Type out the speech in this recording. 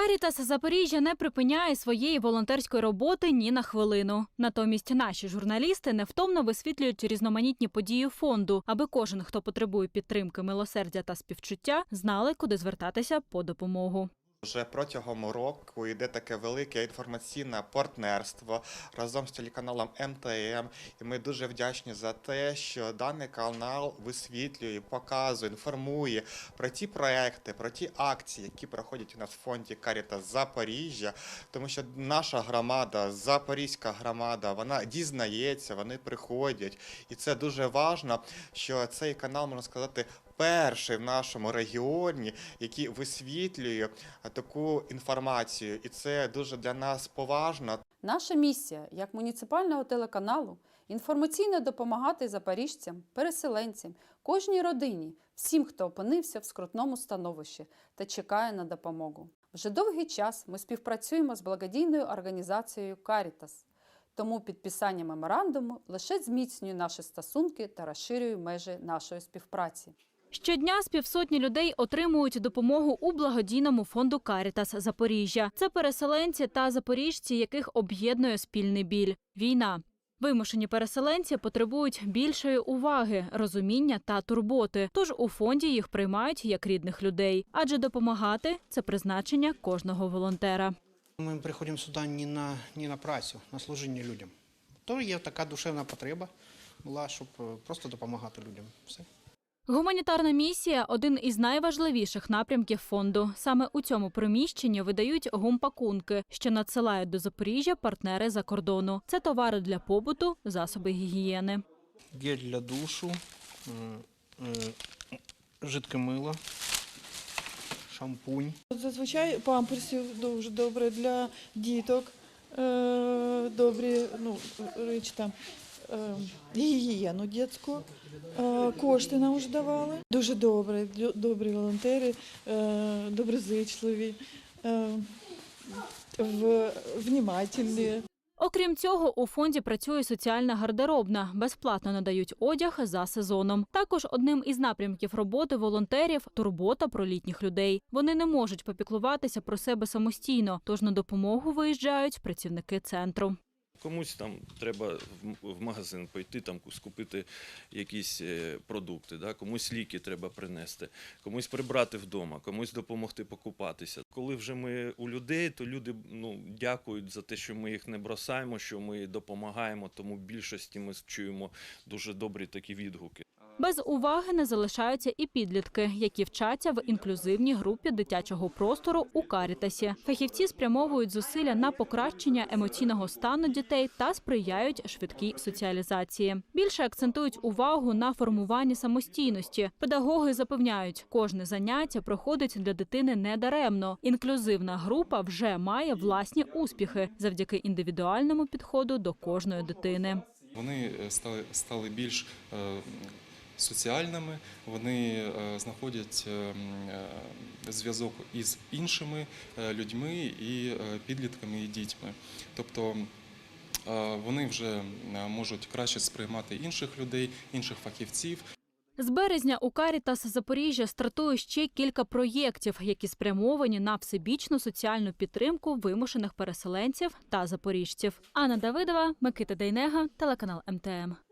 Карітас Запоріжжя не припиняє своєї волонтерської роботи ні на хвилину. Натомість наші журналісти невтомно висвітлюють різноманітні події фонду, аби кожен, хто потребує підтримки, милосердя та співчуття, знали, куди звертатися по допомогу. Вже протягом року йде таке велике інформаційне партнерство разом з телеканалом МТМ. І ми дуже вдячні за те, що даний канал висвітлює, показує, інформує про ті проекти, про ті акції, які проходять у нас в фонді Карітас Запоріжжя. Тому що наша громада, Запорізька громада, вона дізнається, вони приходять. І це дуже важливо, що цей канал можна сказати. Перший в нашому регіоні, який висвітлює таку інформацію, і це дуже для нас поважно. Наша місія як муніципального телеканалу інформаційно допомагати запоріжцям, переселенцям, кожній родині, всім, хто опинився в скрутному становищі та чекає на допомогу. Вже довгий час ми співпрацюємо з благодійною організацією Карітас. Тому підписання меморандуму лише зміцнює наші стосунки та розширює межі нашої співпраці. Щодня з півсотні людей отримують допомогу у благодійному фонду Карітас Запоріжжя. Це переселенці та запоріжці, яких об'єднує спільний біль війна. Вимушені переселенці потребують більшої уваги, розуміння та турботи. Тож у фонді їх приймають як рідних людей, адже допомагати це призначення кожного волонтера. Ми приходимо сюди не на, не на працю, на служіння людям. То є така душевна потреба була, щоб е, просто допомагати людям. Все. Гуманітарна місія один із найважливіших напрямків фонду. Саме у цьому приміщенні видають гумпакунки, що надсилають до Запоріжжя партнери за кордону. Це товари для побуту, засоби гігієни. Гель для душу, жидке мило, шампунь. Зазвичай памперсів дуже добре для діток, е, добрі ну, речі там, гігієну дитячу. Е, кошти нам вже давали. Дуже добре, добрі волонтери, е, доброзичливі, е, внімательні. Окрім цього, у фонді працює соціальна гардеробна. Безплатно надають одяг за сезоном. Також одним із напрямків роботи волонтерів турбота про літніх людей. Вони не можуть попіклуватися про себе самостійно, тож на допомогу виїжджають працівники центру. Комусь там треба в магазин пойти, там скупити якісь е, продукти, да? комусь ліки треба принести, комусь прибрати вдома, комусь допомогти покупатися. Коли вже ми у людей, то люди ну, дякують за те, що ми їх не бросаємо, що ми допомагаємо, тому в більшості ми чуємо дуже добрі такі відгуки. Без уваги не залишаються і підлітки, які вчаться в інклюзивній групі дитячого простору у Карітасі. Фахівці спрямовують зусилля на покращення емоційного стану дітей та сприяють швидкій соціалізації. Більше акцентують увагу на формуванні самостійності. Педагоги запевняють, кожне заняття проходить для дитини недаремно. Інклюзивна група вже має власні успіхи завдяки індивідуальному підходу до кожної дитини. Вони е, стали, стали більш е, соціальними, вони е, знаходять е, е, зв'язок із іншими людьми і підлітками і дітьми. Тобто вони вже можуть краще сприймати інших людей, інших фахівців. З березня у Карітас Запоріжжя стартує ще кілька проєктів, які спрямовані на всебічну соціальну підтримку вимушених переселенців та запоріжців. Анна Давидова, Микита Дейнега, телеканал МТМ.